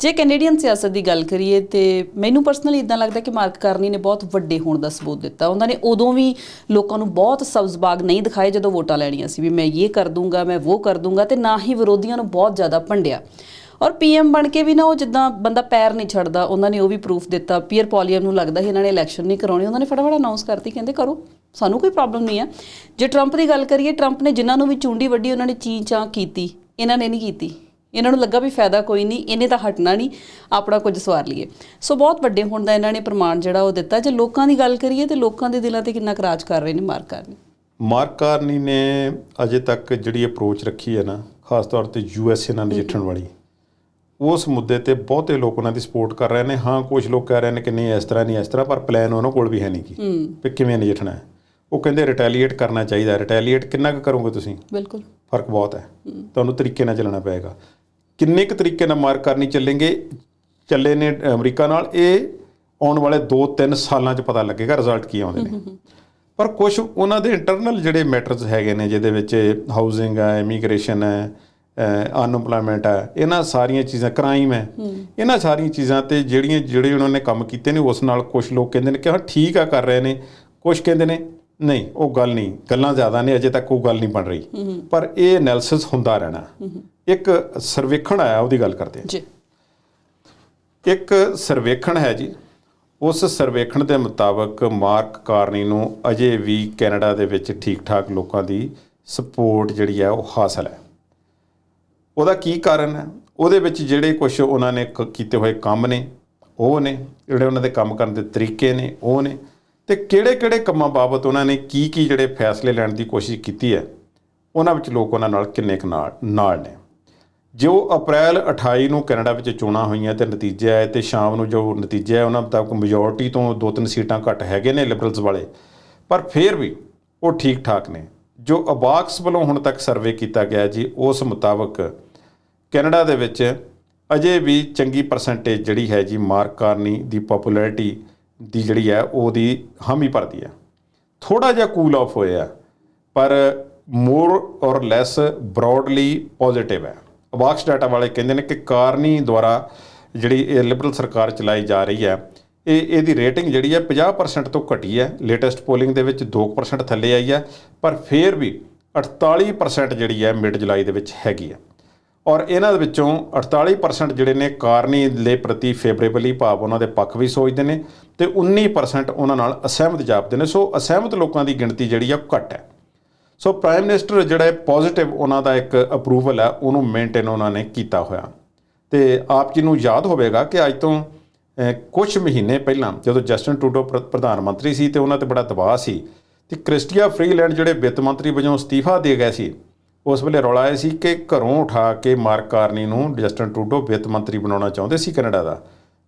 ਜੇ ਕੈਨੇਡੀਅਨ ਸਿਆਸਤ ਦੀ ਗੱਲ ਕਰੀਏ ਤੇ ਮੈਨੂੰ ਪਰਸਨਲੀ ਇਦਾਂ ਲੱਗਦਾ ਕਿ ਮਾਰਕ ਕਾਰਨੀ ਨੇ ਬਹੁਤ ਵੱਡੇ ਹੋਣ ਦਾ ਸਬੂਤ ਦਿੱਤਾ। ਉਹਨਾਂ ਨੇ ਉਦੋਂ ਵੀ ਲੋਕਾਂ ਨੂੰ ਬਹੁਤ ਸਬਜ਼ ਬਾਗ ਨਹੀਂ ਦਿਖਾਏ ਜਦੋਂ ਵੋਟਾਂ ਲੈਣੀਆਂ ਸੀ ਵੀ ਮੈਂ ਇਹ ਕਰ ਦੂੰਗਾ, ਮੈਂ ਉਹ ਕਰ ਦੂੰਗਾ ਤੇ ਨਾ ਹੀ ਵਿਰੋਧੀਆਂ ਨੂੰ ਬਹੁਤ ਜ਼ਿਆਦਾ ਭੰਡਿਆ। ਔਰ ਪੀਐਮ ਬਣ ਕੇ ਵੀ ਨਾ ਉਹ ਜਿੱਦਾਂ ਬੰਦਾ ਪੈਰ ਨਹੀਂ ਛੱਡਦਾ, ਉਹਨਾਂ ਨੇ ਉਹ ਵੀ ਪ੍ਰੂਫ ਦਿੱਤਾ। ਪੀਅਰ ਪੋਲੀਅਮ ਨੂੰ ਲੱਗਦਾ ਸੀ ਇਹਨਾਂ ਨੇ ਇਲੈਕਸ਼ਨ ਨਹੀਂ ਕਰਾਉਣੀ, ਉਹਨਾਂ ਨੇ ਫਟਾਫਟ ਅਨਾਉਂਸ ਕਰਤੀ, ਕਹਿੰਦੇ ਕਰੋ, ਸਾਨੂੰ ਕੋਈ ਪ੍ਰੋਬਲਮ ਨਹੀਂ ਹੈ ਜੇ ਟਰੰਪ ਦੀ ਗੱਲ ਕਰੀਏ ਟਰੰਪ ਨੇ ਜਿਨ੍ਹਾਂ ਨੂੰ ਵੀ ਚੁੰਡੀ ਵੱਡੀ ਉਹਨਾਂ ਨੇ ਚੀਂ ਚਾਂ ਕੀਤੀ, ਇਹਨਾਂ ਨੇ ਨਹੀਂ ਕੀਤੀ। ਇਹਨਾਂ ਨੂੰ ਲੱਗਾ ਵੀ ਫਾਇਦਾ ਕੋਈ ਨਹੀਂ ਇਹਨੇ ਤਾਂ ਹਟਣਾ ਨਹੀਂ ਆਪਣਾ ਕੁਝ ਸਵਾਰ ਲਈਏ। ਸੋ ਬਹੁਤ ਵੱਡੇ ਹੋਣ ਦਾ ਇਹਨਾਂ ਨੇ ਪ੍ਰਮਾਣ ਜਿਹੜਾ ਉਹ ਦਿੱਤਾ। ਜੇ ਲੋਕਾਂ ਦੀ ਗੱਲ ਕਰੀਏ ਤੇ ਲੋਕਾਂ ਦੇ ਦਿਲਾਂ ਤੇ ਕਿੰਨਾ ਕੁ ਰਾਜ ਕਰ ਰਹੇ ਨੇ ਮਾਰਕ ਕਰਨੀ। ਮਾਰਕ ਕਾਰਨੀ ਨੇ ਅਜੇ ਤੱਕ ਜਿਹੜੀ ਅਪਰੋਚ ਰੱਖੀ ਹੈ ਨਾ ਖਾਸ ਤੌਰ ਤੇ ਯੂਐਸਏ ਨਾਲ ਨਜਿੱਠਣ ਵਾਲੀ ਉਸ ਮੁੱਦੇ ਤੇ ਬਹੁਤੇ ਲੋਕ ਉਹਨਾਂ ਦੀ ਸਪੋਰਟ ਕਰ ਰਹੇ ਨੇ। ਹਾਂ ਕੁਝ ਲੋਕ ਕਹਿ ਰਹੇ ਨੇ ਕਿ ਨਹੀਂ ਇਸ ਤਰ੍ਹਾਂ ਨਹੀਂ ਇਸ ਤਰ੍ਹਾਂ ਪਰ ਪਲਾਨ ਉਹਨਾਂ ਕੋਲ ਵੀ ਹੈ ਨਹੀਂ ਕੀ ਵੀ ਕਿਵੇਂ ਨਜਿੱਠਣਾ ਹੈ। ਉਹ ਕਹਿੰਦੇ ਰਿਟੈਲੀਏਟ ਕਰਨਾ ਚਾਹੀਦਾ ਰਿਟੈਲੀਏਟ ਕਿੰਨਾ ਕੁ ਕਰੋਗੇ ਤੁਸੀਂ? ਬਿਲਕੁਲ। ਫ਼ਰਕ ਬਹੁਤ ਹੈ। ਤੁਹਾਨੂੰ ਤਰੀਕੇ ਨਾਲ ਚੱਲਣਾ ਪਏਗਾ। ਕਿੰਨੇ ਕੁ ਤਰੀਕੇ ਨਾਲ ਮਾਰਕ ਕਰਨੀ ਚੱਲेंगे ਚੱਲੇ ਨੇ ਅਮਰੀਕਾ ਨਾਲ ਇਹ ਆਉਣ ਵਾਲੇ 2-3 ਸਾਲਾਂ 'ਚ ਪਤਾ ਲੱਗੇਗਾ ਰਿਜ਼ਲਟ ਕੀ ਆਉਂਦੇ ਨੇ। ਪਰ ਕੁਝ ਉਹਨਾਂ ਦੇ ਇੰਟਰਨਲ ਜਿਹੜੇ ਮੈਟਰਸ ਹੈਗੇ ਨੇ ਜਿਹਦੇ ਵਿੱਚ ਹਾਊਸਿੰਗ ਹੈ ਇਮੀਗ੍ਰੇਸ਼ਨ ਹੈ ਅਨਐਮਪਲੋਇਮੈਂਟ ਹੈ ਇਹਨਾਂ ਸਾਰੀਆਂ ਚੀਜ਼ਾਂ ਕ੍ਰਾਈਮ ਹੈ ਇਹਨਾਂ ਸਾਰੀਆਂ ਚੀਜ਼ਾਂ ਤੇ ਜਿਹੜੀਆਂ ਜਿਹੜੇ ਉਹਨਾਂ ਨੇ ਕੰਮ ਕੀਤੇ ਨੇ ਉਸ ਨਾਲ ਕੁਝ ਲੋਕ ਕਹਿੰਦੇ ਨੇ ਕਿ ਹਾਂ ਠੀਕ ਆ ਕਰ ਰਹੇ ਨੇ। ਕੁਝ ਕਹਿੰਦੇ ਨੇ ਨਹੀਂ ਉਹ ਗੱਲ ਨਹੀਂ ਗੱਲਾਂ ਜ਼ਿਆਦਾ ਨੇ ਅਜੇ ਤੱਕ ਉਹ ਗੱਲ ਨਹੀਂ ਬਣ ਰਹੀ। ਪਰ ਇਹ ਐਨਾਲਿਸਿਸ ਹੁੰਦਾ ਰਹਿਣਾ। ਇੱਕ ਸਰਵੇਖਣ ਆਇਆ ਉਹਦੀ ਗੱਲ ਕਰਦੇ ਹਾਂ। ਜੀ। ਇੱਕ ਸਰਵੇਖਣ ਹੈ ਜੀ। ਉਸ ਸਰਵੇਖਣ ਦੇ ਮੁਤਾਬਕ ਮਾਰਕ ਕਾਰਨੀ ਨੂੰ ਅਜੇ ਵੀ ਕੈਨੇਡਾ ਦੇ ਵਿੱਚ ਠੀਕ-ਠਾਕ ਲੋਕਾਂ ਦੀ ਸਪੋਰਟ ਜਿਹੜੀ ਹੈ ਉਹ ਹਾਸਲ ਹੈ। ਉਹਦਾ ਕੀ ਕਾਰਨ ਹੈ? ਉਹਦੇ ਵਿੱਚ ਜਿਹੜੇ ਕੁਝ ਉਹਨਾਂ ਨੇ ਕੀਤੇ ਹੋਏ ਕੰਮ ਨੇ ਉਹ ਨੇ ਜਿਹੜੇ ਉਹਨਾਂ ਦੇ ਕੰਮ ਕਰਨ ਦੇ ਤਰੀਕੇ ਨੇ ਉਹ ਨੇ। ਤੇ ਕਿਹੜੇ-ਕਿਹੜੇ ਕੰਮਾਂ ਬਾਬਤ ਉਹਨਾਂ ਨੇ ਕੀ ਕੀ ਜਿਹੜੇ ਫੈਸਲੇ ਲੈਣ ਦੀ ਕੋਸ਼ਿਸ਼ ਕੀਤੀ ਹੈ ਉਹਨਾਂ ਵਿੱਚ ਲੋਕ ਉਹਨਾਂ ਨਾਲ ਕਿੰਨੇ ਕੁ ਨਾਲ ਨਾਲ ਨੇ। ਜੋ ਅਪ੍ਰੈਲ 28 ਨੂੰ ਕੈਨੇਡਾ ਵਿੱਚ ਚੋਣਾਂ ਹੋਈਆਂ ਤੇ ਨਤੀਜੇ ਆਏ ਤੇ ਸ਼ਾਮ ਨੂੰ ਜੋ ਨਤੀਜੇ ਆਏ ਉਹਨਾਂ ਮੁਤਾਬਕ ਮੈਜੋਰਟੀ ਤੋਂ ਦੋ ਤਿੰਨ ਸੀਟਾਂ ਘੱਟ ਹੈਗੇ ਨੇ ਲਿਬਰਲਸ ਵਾਲੇ। ਪਰ ਫਿਰ ਵੀ ਉਹ ਠੀਕ ਠਾਕ ਨੇ। ਜੋ ਅਬਾਕਸ ਵੱਲੋਂ ਹੁਣ ਤੱਕ ਸਰਵੇ ਕੀਤਾ ਗਿਆ ਜੀ, ਉਸ ਮੁਤਾਬਕ ਕੈਨੇਡਾ ਦੇ ਵਿੱਚ ਅਜੇ ਵੀ ਚੰਗੀ ਪਰਸੈਂਟੇਜ ਜਿਹੜੀ ਹੈ ਜੀ, ਮਾਰਕ ਕਾਰਨੀ ਦੀ ਪਪੂਲੈਰਿਟੀ ਦੀ ਜਿਹੜੀ ਹੈ, ਉਹਦੀ ਹਾਮੀ ਭਰਦੀ ਹੈ। ਥੋੜਾ ਜਿਹਾ ਕੂਲ ਆਫ ਹੋਇਆ, ਪਰ more or less broadly positive ਹੈ। ਅਬਾਕਸ ਡਾਟਾ ਵਾਲੇ ਕਹਿੰਦੇ ਨੇ ਕਿ ਕਾਰਨੀ ਦੁਆਰਾ ਜਿਹੜੀ ਇਹ ਲਿਬਰਲ ਸਰਕਾਰ ਚਲਾਈ ਜਾ ਰਹੀ ਹੈ, ਇਹ ਇਹਦੀ ਰੇਟਿੰਗ ਜਿਹੜੀ ਹੈ 50% ਤੋਂ ਘਟੀ ਹੈ। ਲੇਟੈਸਟ ਪੋਲਿੰਗ ਦੇ ਵਿੱਚ 2% ਥੱਲੇ ਆਈ ਹੈ, ਪਰ ਫਿਰ ਵੀ 48% ਜਿਹੜੀ ਹੈ ਮਿਡ ਜੁਲਾਈ ਦੇ ਵਿੱਚ ਹੈਗੀ ਹੈ। ਔਰ ਇਹਨਾਂ ਦੇ ਵਿੱਚੋਂ 48% ਜਿਹੜੇ ਨੇ ਕਾਰਨੀ ਦੇ ਪ੍ਰਤੀ ਫੇਵਰੇਬਲੀ ਭਾਵ ਉਹਨਾਂ ਦੇ ਪੱਖ ਵੀ ਸੋਚਦੇ ਨੇ ਤੇ 19% ਉਹਨਾਂ ਨਾਲ ਅਸਹਿਮਤ ਜਾਪਦੇ ਨੇ। ਸੋ ਅਸਹਿਮਤ ਲੋਕਾਂ ਦੀ ਗਿਣਤੀ ਜਿਹੜੀ ਆ ਉਹ ਘੱਟ ਹੈ। ਸੋ ਪ੍ਰਾਈਮ ਮਿਨਿਸਟਰ ਜਿਹੜਾ ਹੈ ਪੋਜ਼ਿਟਿਵ ਉਹਨਾਂ ਦਾ ਇੱਕ ਅਪਰੂਵਲ ਹੈ, ਉਹਨੂੰ ਮੇਨਟੇਨ ਉਹਨਾਂ ਨੇ ਕੀਤਾ ਹੋਇਆ। ਤੇ ਆਪ ਜੀ ਨੂੰ ਯਾਦ ਹੋਵੇਗਾ ਕਿ ਅੱਜ ਤੋਂ ਕੁਝ ਮਹੀਨੇ ਪਹਿਲਾਂ ਜਦੋਂ ਜਸਟਨ ਟੂਡੋ ਪ੍ਰ- ਪ੍ਰਧਾਨ ਮੰਤਰੀ ਸੀ ਤੇ ਉਹਨਾਂ ਤੇ ਬੜਾ ਦਬਾਅ ਸੀ, ਤੇ ਕ੍ਰਿਸਟੀਆ ਫਰੀਲੈਂਡ ਜਿਹੜੇ ਵਿੱਤ ਮੰਤਰੀ ਵਜੋਂ ਅਸਤੀਫਾ ਦੇ ਗਏ ਸੀ, ਉਸ ਵੇਲੇ ਰੌਲਾ ਇਹ ਸੀ ਕਿ ਘਰੋਂ ਉਠਾ ਕੇ ਮਾਰਕ ਕਾਰਨੀ ਨੂੰ ਜਸਟਨ ਟੂਡੋ ਵਿੱਤ ਮੰਤਰੀ ਬਣਾਉਣਾ ਚਾਹੁੰਦੇ ਸੀ ਕੈਨੇਡਾ ਦਾ।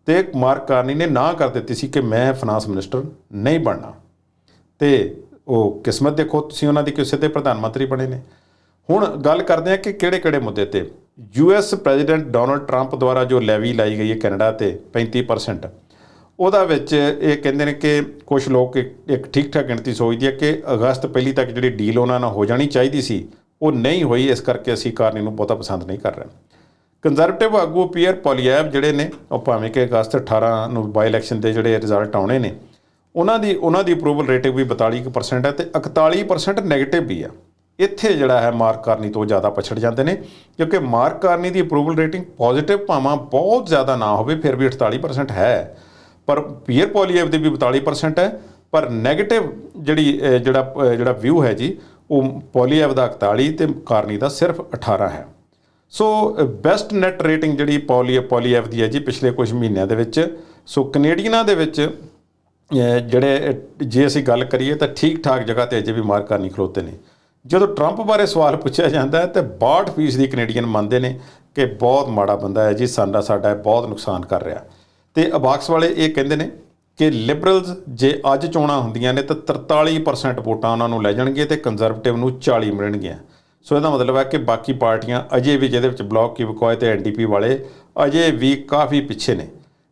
ਤੇ ਮਾਰਕ ਕਾਰਨੀ ਨੇ ਨਾ ਕਰ ਦਿੱਤੀ ਸੀ ਕਿ ਮੈਂ ਫਾਈਨਾਂਸ ਮਿਨਿਸਟਰ ਨਹੀਂ ਬਣਨਾ। ਤੇ ਉਹ ਕਿਸਮਤ ਦੇਖੋ, ਤੁਸੀਂ ਉਹਨਾਂ ਦੀ ਕਿਸੇ ਤੇ ਪ੍ਰਧਾਨ ਮੰਤਰੀ ਬਣੇ ਨੇ। ਹੁਣ ਗੱਲ ਕਰਦੇ ਹਾਂ ਕਿ ਕਿਹੜੇ-ਕਿਹੜੇ ਮੁੱਦੇ ਤੇ। ਯੂਐਸ ਪ੍ਰੈਜ਼ੀਡੈਂਟ ਡੋਨਲਡ ਟਰੰਪ ਦੁਆਰਾ ਜੋ ਲੈਵੀ ਲਾਈ ਗਈ ਹੈ ਕੈਨੇਡਾ ਤੇ 35% ਉਹਦਾ ਵਿੱਚ ਇਹ ਕਹਿੰਦੇ ਨੇ ਕਿ ਕੁਝ ਲੋਕ ਇੱਕ ਠੀਕ-ਠਾਕ ਗਿਣਤੀ ਸੋਚਦੀ ਹੈ ਕਿ ਅਗਸਤ ਪਹਿਲੀ ਤੱਕ ਜਿਹੜੀ ਡੀਲ ਉਹਨਾਂ ਨਾਲ ਹੋ ਜਾਣੀ ਚਾਹੀਦੀ ਸੀ, ਉਹ ਨਹੀਂ ਹੋਈ, ਇਸ ਕਰਕੇ ਅਸੀਂ ਕਾਰਨੀ ਨੂੰ ਬਹੁਤਾ ਪਸੰਦ ਨਹੀਂ ਕਰ ਰਹੇ। ਕੰਜ਼ਰਵੇਟਿਵ ਆਗੂ ਪੀਅਰ ਪੋਲੀਐਬ ਜਿਹੜੇ ਨੇ, ਉਹ ਭਾਵੇਂ ਕਿ ਅਗਸਤ 18 ਨੂੰ ਬਾਈ ਇਲੈਕਸ਼ਨ ਦੇ ਜਿਹੜੇ ਰਿਜ਼ਲਟ ਆਉਣੇ ਨੇ ਉਹਨਾਂ ਦੀ ਉਹਨਾਂ ਦੀ ਅਪਰੂਵਲ ਰੇਟਿੰਗ ਵੀ 42% ਹੈ ਤੇ 41% 네ਗੇਟਿਵ ਵੀ ਆ ਇੱਥੇ ਜਿਹੜਾ ਹੈ ਮਾਰਕ ਕਾਰਨੀ ਤੋਂ ਜ਼ਿਆਦਾ ਪਛੜ ਜਾਂਦੇ ਨੇ, ਕਿਉਂਕਿ ਮਾਰਕ ਕਾਰਨੀ ਦੀ ਅਪਰੂਵਲ ਰੇਟਿੰਗ ਪੋਜ਼ਿਟਿਵ ਭਾਵਾਂ ਬਹੁਤ ਜ਼ਿਆਦਾ ਨਾ ਹੋਵੇ, ਫਿਰ ਵੀ 48% ਹੈ। ਪਰ ਪੀਅਰ ਪੋਲੀਐਵ ਦੀ ਵੀ 42% ਹੈ, ਪਰ 네ਗੇਟਿਵ ਜਿਹੜੀ ਜਿਹੜਾ ਜਿਹੜਾ ਵਿਊ ਹੈ ਜੀ, ਉਹ ਪੋਲੀਐਵ ਦਾ 41 ਤੇ ਕਾਰਨੀ ਦਾ ਸਿਰਫ 18 ਹੈ। ਸੋ ਬੈਸਟ ਨੈਟ ਰੇਟਿੰਗ ਜਿਹੜੀ ਪੋਲੀ ਪੋਲੀਐਫ ਦੀ ਹੈ ਜੀ ਪਿਛਲੇ ਕੁਝ ਮਹੀਨਿਆਂ ਦੇ ਵਿੱਚ ਸੋ ਕੈਨੇਡੀਅਨਾਂ ਦੇ ਵਿੱਚ ਜਿਹੜੇ, ਜੇ ਅਸੀਂ ਗੱਲ ਕਰੀਏ ਤਾਂ ਠੀਕ ਠਾਕ ਜਗ੍ਹਾ ਤੇ ਅਜੇ ਵੀ ਮਾਰਕਾ ਨਹੀਂ ਖਲੋਤੇ ਨੇ। ਜਦੋਂ ਟਰੰਪ ਬਾਰੇ ਸਵਾਲ ਪੁੱਛਿਆ ਜਾਂਦਾ ਹੈ ਤੇ 62% ਦੀ ਕੈਨੇਡੀਅਨ ਮੰਨਦੇ ਨੇ ਕਿ ਬਹੁਤ ਮਾੜਾ ਬੰਦਾ ਹੈ ਜੀ, ਸਾਡਾ ਸਾਡਾ ਬਹੁਤ ਨੁਕਸਾਨ ਕਰ ਰਿਹਾ। ਤੇ ਅਬਾਕਸ ਵਾਲੇ ਇਹ ਕਹਿੰਦੇ ਨੇ ਕਿ ਲਿਬਰਲਸ ਜੇ ਅੱਜ ਚੋਣਾਂ ਹੁੰਦੀਆਂ ਨੇ ਤਾਂ 43% ਵੋਟਾਂ ਉਹਨਾਂ ਨੂੰ ਲੈ ਜਾਣਗੇ ਤੇ ਕੰਜ਼ਰਵੇਟਿਵ ਨੂੰ 40 ਮਿਲਣਗੀਆਂ। ਸੋ ਇਹਦਾ ਮਤਲਬ ਹੈ ਕਿ ਬਾਕੀ ਪਾਰਟੀਆਂ ਅਜੇ ਵੀ ਜਿਹਦੇ ਵਿੱਚ ਬਲੌਕ ਕੀ ਬਕੋਏ ਤੇ ਐਨਡੀਪੀ ਵਾਲੇ ਅਜੇ ਵੀ ਕਾਫੀ ਪਿੱਛੇ ਨੇ।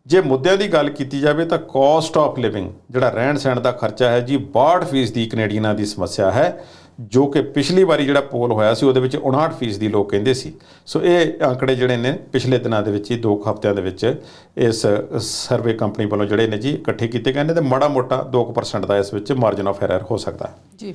ਜੇ ਮੁੱਦਿਆਂ ਦੀ ਗੱਲ ਕੀਤੀ ਜਾਵੇ ਤਾਂ ਕਾਸਟ ਆਫ ਲਿਵਿੰਗ ਜਿਹੜਾ ਰਹਿਣ ਸਹਿਣ ਦਾ ਖਰਚਾ ਹੈ ਜੀ 62% ਦੀ ਕੈਨੇਡੀਅਨਾਂ ਦੀ ਸਮੱਸਿਆ ਹੈ, ਜੋ ਕਿ ਪਿਛਲੀ ਵਾਰੀ ਜਿਹੜਾ ਪੋਲ ਹੋਇਆ ਸੀ, ਉਹਦੇ ਵਿੱਚ 59% ਦੀ ਲੋਕ ਕਹਿੰਦੇ ਸੀ। ਸੋ ਇਹ ਆંકੜੇ ਜਿਹੜੇ ਨੇ ਪਿਛਲੇ ਦਿਨਾਂ ਦੇ ਵਿੱਚ ਹੀ ਦੋ ਕੁ ਹਫ਼ਤਿਆਂ ਦੇ ਵਿੱਚ ਇਸ ਸਰਵੇ ਕੰਪਨੀ ਵੱਲੋਂ ਜਿਹੜੇ ਨੇ ਜੀ, ਇਕੱਠੇ ਕੀਤੇ ਗਏ ਨੇ ਤੇ ਮਾੜਾ ਮੋਟਾ 2% ਦਾ ਇਸ ਵਿੱਚ ਮਾਰਜਨ ਆਫ ਐਰਰ ਹੋ ਸਕਦਾ ਹੈ। ਜੀ।